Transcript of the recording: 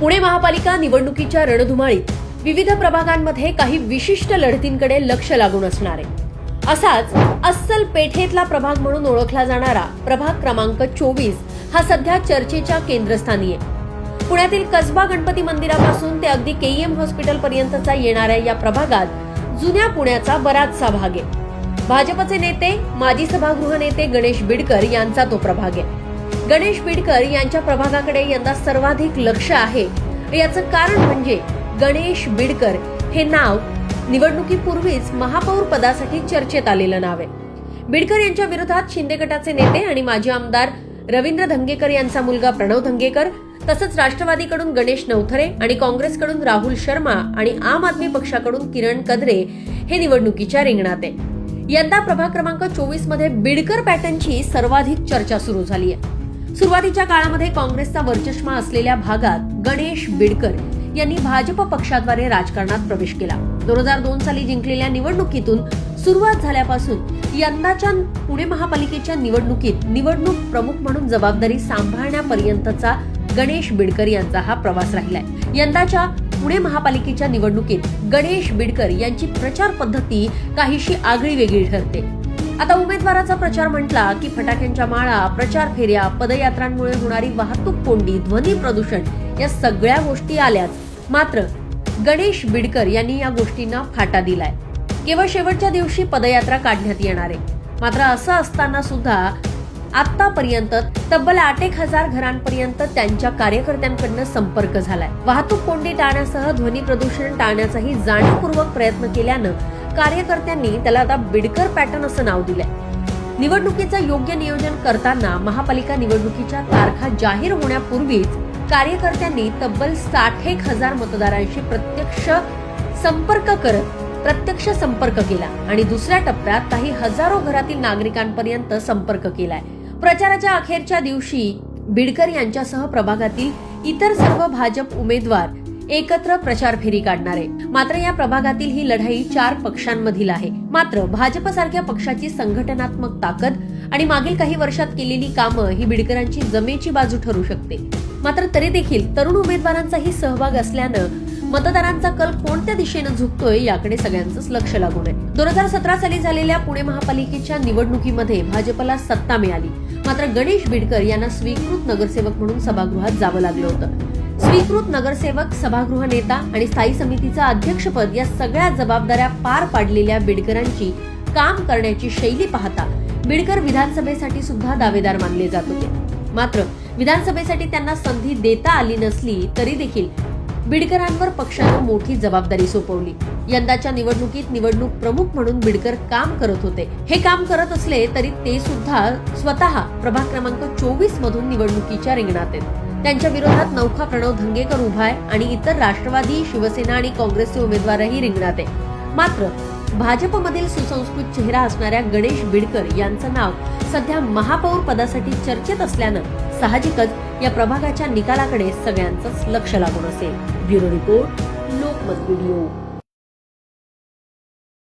पुणे महापालिका निवडणुकीच्या रणधुमाळीत विविध प्रभागांमध्ये काही विशिष्ट लढतींकडे लक्ष लागून असणार आहे. असाच अस्सल पेठेतला प्रभाग म्हणून ओळखला जाणारा प्रभाग क्रमांक चोवीस हा सध्या चर्चेच्या केंद्रस्थानी आहे. पुण्यातील कसबा गणपती मंदिरापासून ते अगदी केईएम हॉस्पिटल पर्यंतचा येणाऱ्या या प्रभागात जुन्या पुण्याचा बराचसा भाग आहे. भाजपचे नेते माजी सभागृह नेते गणेश बिडकर यांचा तो प्रभाग आहे. गणेश बिडकर यांच्या प्रभागाकडे यंदा सर्वाधिक लक्ष आहे. याचं कारण म्हणजे गणेश बिडकर हे नाव निवडणुकीपूर्वीच महापौर पदासाठी चर्चेत आलेलं नाव आहे. बिडकर यांच्या विरोधात शिंदे गटाचे नेते आणि माजी आमदार रवींद्र धंगेकर यांचा मुलगा प्रणव धंगेकर तसंच राष्ट्रवादीकडून गणेश नवथरे आणि काँग्रेसकडून राहुल शर्मा आणि आम आदमी पक्षाकडून किरण कदरे हे निवडणुकीच्या रिंगणात आहे. यंदा प्रभाग क्रमांक चोवीसमध्ये बिडकर पॅटर्नची सर्वाधिक चर्चा सुरू झाली आहे. सुरुवातीच्या काळामध्ये काँग्रेसचा वर्चस्मा असलेल्या भागात गणेश बिडकर यांनी भाजप पक्षाद्वारे राजकारणात प्रवेश केला. दोन हजार दोन साली जिंकलेल्या निवडणुकीतून सुरुवात झाल्यापासून यंदाच्या पुणे महापालिकेच्या निवडणुकीत निवडणूक प्रमुख म्हणून जबाबदारी सांभाळण्यापर्यंतचा गणेश बिडकर यांचा हा प्रवास राहिलाय. यंदाच्या पुणे महापालिकेच्या निवडणुकीत गणेश बिडकर यांची प्रचार पद्धती काहीशी आगळी वेगळी ठरते. आता उमेदवाराचा प्रचार म्हटला की फटाक्यांच्या माळा प्रचार फेऱ्या पदयात्रांमुळे होणारी वाहतूक कोंडी ध्वनी प्रदूषण या सगळ्या गोष्टी आल्याच मात्र गणेश बिडकर यांनी या गोष्टींना फाटा दिलाय. केवळ शेवटच्या दिवशी पदयात्रा काढण्यात येणार आहे. मात्र असं असताना सुद्धा आतापर्यंत तब्बल आठ एक हजार घरांपर्यंत त्यांच्या कार्यकर्त्यांकडनं संपर्क झालाय. वाहतूक कोंडी टाळण्यासह ध्वनी प्रदूषण टाळण्याचाही जाणीवपूर्वक प्रयत्न केल्यानं कार्यकर्त्यांनी त्याला आता बिडकर पॅटर्न असं नाव दिलंय. निवडणुकीचं योग्य नियोजन करताना महापालिका निवडणुकीच्या तारखा जाहीर होण्यापूर्वीच कार्यकर्त्यांनी तब्बल साठ एक हजार मतदारांशी प्रत्यक्ष संपर्क करत प्रत्यक्ष संपर्क केला आणि दुसऱ्या टप्प्यात काही हजारो घरातील नागरिकांपर्यंत संपर्क केलाय. प्रचाराच्या अखेरच्या दिवशी बिडकर यांच्यासह प्रभागातील इतर सर्व भाजप उमेदवार एकत्र प्रचार फेरी काढणार. आहे मात्र या प्रभागातील ही लढाई चार पक्षांमधील आहे. मात्र भाजप सारख्या पक्षाची संघटनात्मक ताकद आणि मागील काही वर्षात केलेली कामं ही बिडकरांची जमेची बाजू ठरू शकते. मात्र तरी देखील तरुण उमेदवारांचाही सहभाग असल्यानं मतदारांचा कल कोणत्या दिशेनं झुकतोय याकडे सगळ्यांचंच लक्ष लागून आहे. दोन हजार सतरा साली झालेल्या पुणे महापालिकेच्या निवडणुकीमध्ये भाजपला सत्ता मिळाली. मात्र गणेश बिडकर यांना स्वीकृत नगरसेवक म्हणून सभागृहात जावं लागलं होतं. स्वीकृत नगरसेवक सभागृह नेता आणि स्थायी समितीचं अध्यक्षपद या सगळ्या जबाबदाऱ्या पार पाडलेल्या बिडकरांची काम करण्याची शैली पाहता बिडकर विधानसभेसाठी सुद्धा दावेदार मानले जात होते. मात्र विधानसभेसाठी त्यांना संधी देता आली नसली तरी देखील बिडकरांवर पक्षानं मोठी जबाबदारी सोपवली. यंदाच्या निवडणुकीत निवडणूक प्रमुख म्हणून बिडकर काम करत होते. हे काम करत असले तरी ते सुद्धा स्वतः प्रभाग क्रमांक चोवीस मधून निवडणुकीच्या रिंगणात आहेत. त्यांच्या विरोधात नौखा प्रणव धंगेकर उभा आहे आणि इतर राष्ट्रवादी शिवसेना आणि काँग्रेसचे उमेदवारही रिंगणात आहे. मात्र भाजपमधील सुसंस्कृत चेहरा असणाऱ्या गणेश बिडकर यांचं नाव सध्या महापौर पदासाठी चर्चेत असल्यानं साहजिकच या प्रभागाच्या निकालाकडे सगळ्यांचंच लक्ष लागून असेल. Bureau report Lokmat video